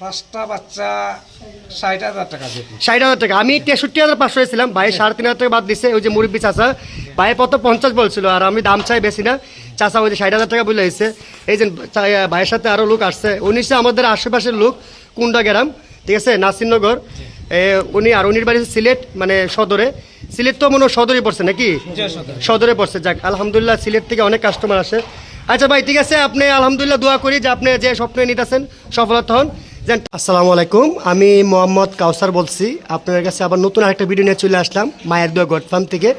পাঁচটা বাচ্চা ষাট হাজার টাকা ষাট হাজার টাকা। আমি তেষট্টি হাজার পাঁচশো ছিলাম ভাই সাড়ে তিন হাজার টাকা বাদ দিছে ওই যে মুরব্বী চাচা। ভাই কত পঞ্চাশ বলছিল আর আমি দাম চাই বেশি না। চাচা ওই যে ষাট হাজার টাকা বলে হয়েছে এই যে ভাইয়ের সাথে আরও লোক আসছে। উনি আমাদের আশেপাশের লোক কুন্ডা গ্রাম ঠিক আছে? নাসিরনগর। এ, উনি আর উনির বাড়ি সিলেট মানে সদরে। সিলেট তো মনে হয় সদরে পড়ছে নাকি? সদরে পড়ছে। যাক আলহামদুলিল্লাহ সিলেট থেকে অনেক কাস্টমার আসে। আচ্ছা ভাই ঠিক আছে আপনি আলহামদুলিল্লাহ দোয়া করি যে আপনি যে স্বপ্ন নিতেছেন সফলতা হন। আসসালামু আলাইকুম, আমি মোহাম্মদ কাউসার বলছি। আপনাদের কাছে আবার নতুন আরেকটা ভিডিও নিয়ে চলে আসলাম, মায়ের দোয়া গড ফার্ম থেকে।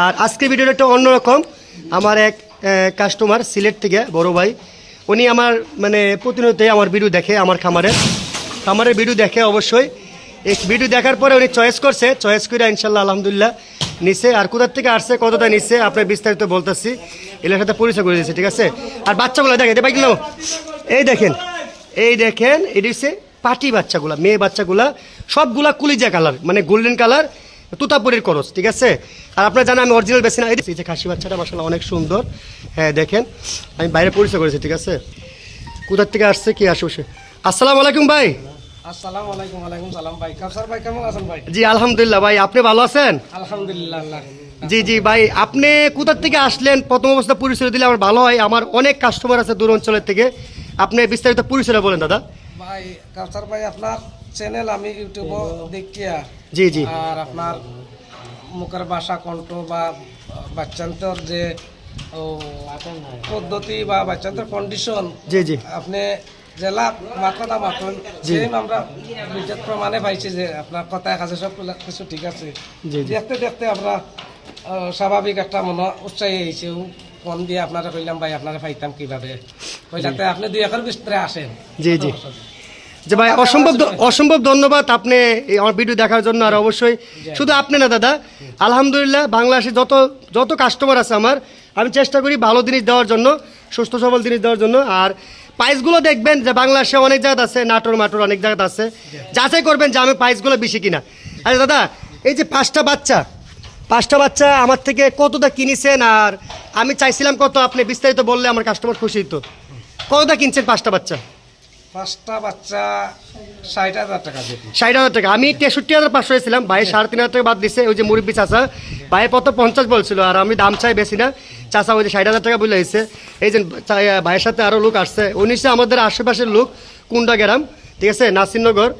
আর আজকে ভিডিওটা একটু অন্যরকম। আমার এক কাস্টমার সিলেট থেকে, বড় ভাই, উনি আমার মানে প্রতিনিয়তই আমার ভিডিও দেখে আমার খামারের খামারের ভিডিও দেখে অবশ্যই। এই ভিডিও দেখার পরে উনি চয়েস করছে চয়েস করে ইনশাল্লাহ, আলহামদুলিল্লাহ, নিছে। আর কোথার থেকে আসছে, কতটা নিচ্ছে আপনার বিস্তারিত বলতেছি। সাথে পরিচয় করে দিচ্ছে ঠিক আছে? আর বাচ্চাগুলো দেখেন বাইকগুলো এই দেখেন। এই দেখেন এটি হচ্ছে পাটি বাচ্চাগুলা মেয়ে বাচ্চাগুলা সবগুলা কুলিজা কালার মানে গোল্ডেন কালার তুতাপুরের করস ঠিক আছে? আর আপনার জানেন আমি অরিজিনাল বেশি না এই যে খাসি বাচ্চাটা মাসাল্লাহ অনেক সুন্দর। হ্যাঁ দেখেন আমি বাইরে পরিচয় করেছি ঠিক আছে? কোথার থেকে আসছে কি আসে আসসালামু আলাইকুম ভাই। আসসালামু আলাইকুম সালাম ভাই। কাউসার ভাই কেমন আছেন ভাই? জি আলহামদুলিল্লাহ ভাই আপনি ভালো আছেন? আলহামদুলিল্লাহ আল্লাহ জি জি ভাই আপনি কোথার থেকে আসলেন? প্রথম অবস্থা পরিচয় দিলে আমার ভালো হয়। আমার অনেক কাস্টমার আছে দূর অঞ্চলের থেকে। আপনি বিস্তারিত পরিচয়টা বলেন দাদা। ভাই কাউসার ভাই আপনার চ্যানেল আমি ইউটিউবে দেখিয়া জি জি। আর আপনার মুখের ভাষা কণ্ঠ বা বাচ্চান্তর যে পদ্ধতি বা বাচ্চান্তর কন্ডিশন জি জি। আপনি জেলা। সেম আমরা বিদ্যুৎ প্রমাণে পাইছি যে আপনার কথায় কাছে সব কিছু ঠিক আছে। দেখতে দেখতে আমরা স্বাভাবিক একটা মনে উৎসাহী হয়েছে। ফোন দিয়ে আপনারা কইলাম ভাই আপনারা পাইতাম কীভাবে? যাতে আপনি দুই একর বিস্তরে আসেন। জি জি। যে ভাই অসম্ভব অসম্ভব ধন্যবাদ আপনি আমার ভিডিও দেখার জন্য আর অবশ্যই শুধু আপনি না দাদা। আলহামদুলিল্লাহ বাংলাদেশে যত যত কাস্টমার আছে আমার আমি চেষ্টা করি ভালো জিনিস দেওয়ার জন্য সুস্থ সবল জিনিস দেওয়ার জন্য। আর প্রাইসগুলো দেখবেন যে বাংলাদেশে অনেক জায়গা আছে নাটোর মাটোর অনেক জায়গা আছে। যাচাই করবেন যে আমি প্রাইসগুলো বেশি কিনা। আচ্ছা দাদা এই যে পাঁচটা বাচ্চা পাঁচটা বাচ্চা আমার থেকে কতটা কিনেছেন? আর আমি চাইছিলাম কত আপনি বিস্তারিত বললে আমার কাস্টমার খুশি তো কতটা কিনছেন পাঁচটা বাচ্চা? পাঁচটা বাচ্চা ষাট হাজার টাকা ষাট হাজার টাকা। আমি তেষট্টি হাজার পাঁচশো ছিলাম ভাই সাড়ে তিন হাজার টাকা বাদ দিছে। ওই যে মুরব্বী চাচা। ভাই কত পঞ্চাশ বলছিল। আর আমি দাম চাই বেশি না। চাচা ওই যে ষাট হাজার টাকা বলে হয়েছে এই যে ভাইয়ের সাথে আরও লোক আসছে। উনি আমাদের আশেপাশের লোক কুন্ডা গ্রাম। ঠিক আছে? নাসিরনগর।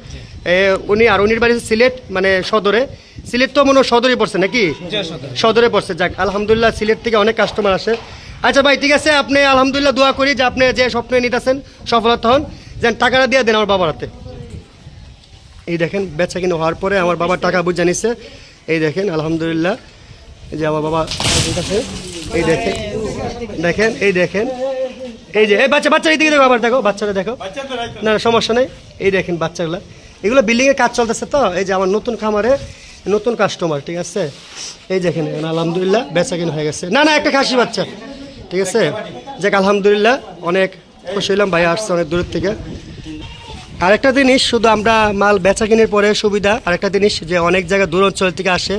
উনি আর উনির বাড়ি সিলেট মানে সদরে। সিলেট তো মনে হয় সদরে পড়ছে নাকি? সদরে পড়ছে। যাক আলহামদুলিল্লাহ সিলেট থেকে অনেক কাস্টমার আসে। আচ্ছা ভাই, ঠিক আছে, আপনি আলহামদুলিল্লাহ দোয়া করি যে আপনি যে স্বপ্নে নিতেছেন, সফলতা হন। যেন টাকাটা দিয়ে দেন আমার বাবার হাতে। এই দেখেন, বেচা কিনে হওয়ার পরে আমার বাবা টাকা বুঝে নিচ্ছে এই দেখেন, আলহামদুলিল্লাহ যে আমার বাবা এই দেখেন দেখেন, এই দেখেন, এই যে, এই বাচ্চা বাচ্চা এইদিকে দেখো, আবার দেখো বাচ্চারা দেখো। না, সমস্যা নেই। এই দেখেন বাচ্চাগুলো। এগুলো বিল্ডিংয়ের কাজ চলতেছে তো? এই যে আমার নতুন খামারে নতুন কাস্টমার ঠিক আছে? এই দেখেন, আলহামদুলিল্লাহ, বেচা কিনে হয়ে গেছে। না না, একটা খাসি বাচ্চা। ঠিক আছে? যাক, আলহামদুলিল্লাহ, অনেক খুশি হইলাম, ভাই আসছে অনেক দূরের থেকে। আরেকটা জিনিস, শুধু আমরা মাল বেচা কিনের পরে সুবিধা, আরেকটা জিনিস যে অনেক জায়গায় দূর অঞ্চল থেকে আসে,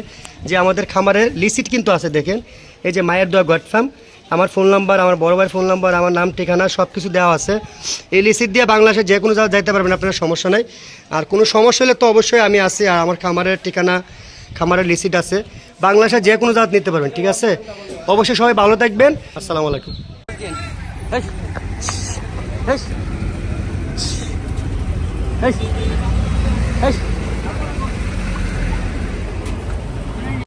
যে আমাদের খামারের লিসিট কিন্তু আছে, দেখেন। এই যে মায়ের দোয়া, গড ফার্ম, আমার ফোন নাম্বার, আমার বড় ভাইয়ের ফোন নাম্বার, আমার নাম, ঠিকানা সব কিছু দেওয়া আছে। এই লিসিট দিয়ে বাংলাদেশে যে কোনো জায়গায় যাইতে পারবেন, আপনার সমস্যা নেই। আর কোনো সমস্যা হলে তো অবশ্যই আমি আছি, আর আমার খামারের ঠিকানা খামারের লিসিট আছে বাংলাদেশে যে কোনো জাত নিতে পারবেন, ঠিক আছে অবশ্যই সবাই ভালো থাকবেন আসসালামু আলাইকুম Hey. Hey.